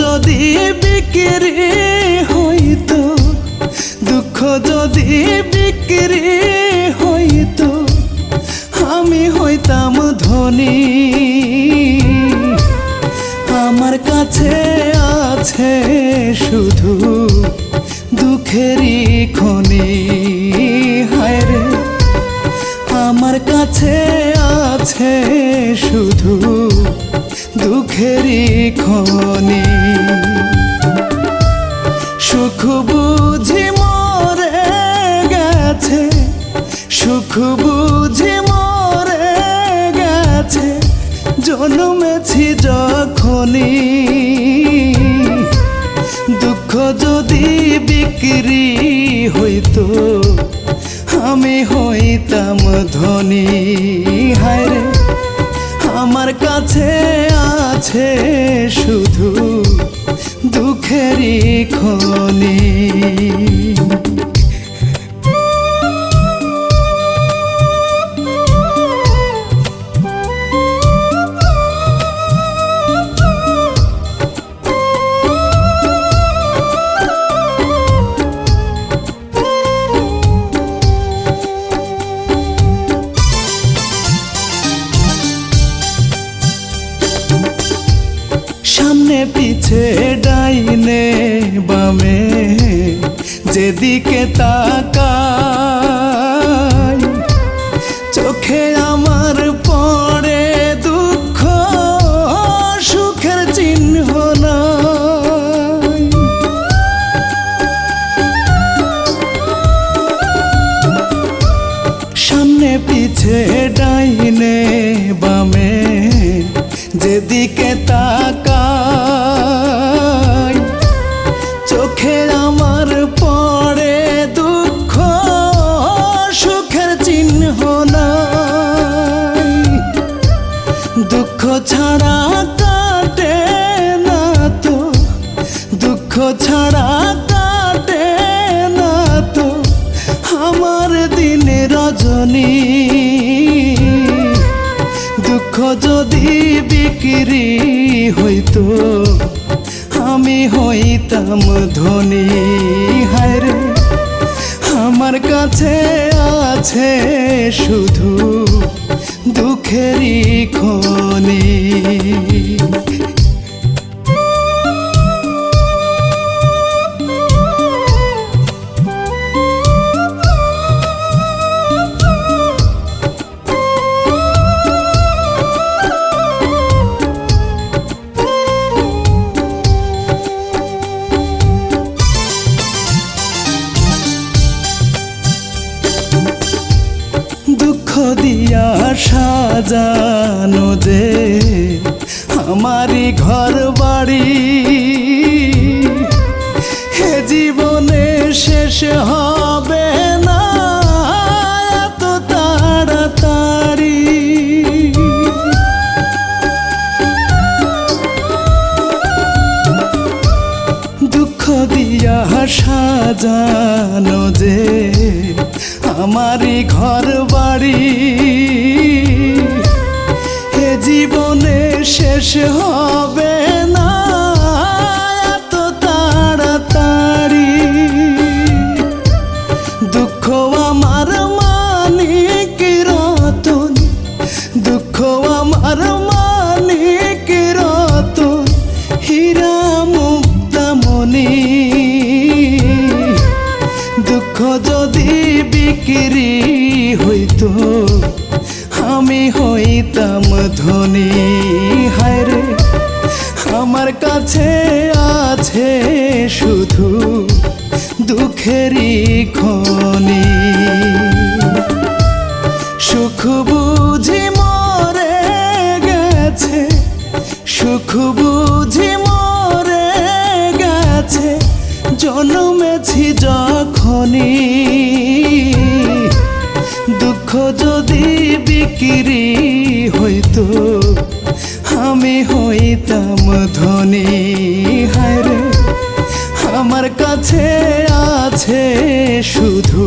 যদি বিক্রি হইতো দুঃখ যদি বিক্রি হইতো আমি হইতাম ধনী। আমার কাছে আছে শুধু দুঃখেরই খনি। হায় রে, আমার কাছে আছে শুধু দুঃখেরই খনি। সুখ বুঝি মরে গেছে, সুখ বুঝি মরে গেছে, জন্মেছি যখনই। দুঃখ যদি বিক্রি হইতো, আমি হইতাম ধনী। হায় রে। আমার কাছে আছে শুধু দুঃখেরই খনি। পিছে ডাইনে বামে, যেদিকে তাকাই, চোখে আমার পড়ে দুঃখ, সুখের চিহ্ন নাই। সামনে পিছে ডাইনে বামে, যেদিকে তাকাই রজনী দুঃখ যদি বিক্রি হইতো, আমি হইতাম ধনী। হায় রে, আমার কাছে আছে শুধু দুঃখেরই খনি। দুঃখ দিয়া সাজানো যে আমারই ঘর বাড়ি হে জীবনে শেষ হবে না তাড়াতাড়ি। দুঃখ দিয়া সাজানো যে আমারই ঘর বাড়ি এ জীবনে শেষ হবে না। হইতো আমি হইতাম ধনী, হায় রে। আমার কাছে আছে শুধু দুঃখেরই খনি। সুখ বুঝি মরে গেছে, সুখ বুঝি মরে গেছে, জন্মেছি যখনই। দুঃখ যদি বিক্রি হইতো আমি হইতাম ধনী। হায় আমার কাছে আছে শুধু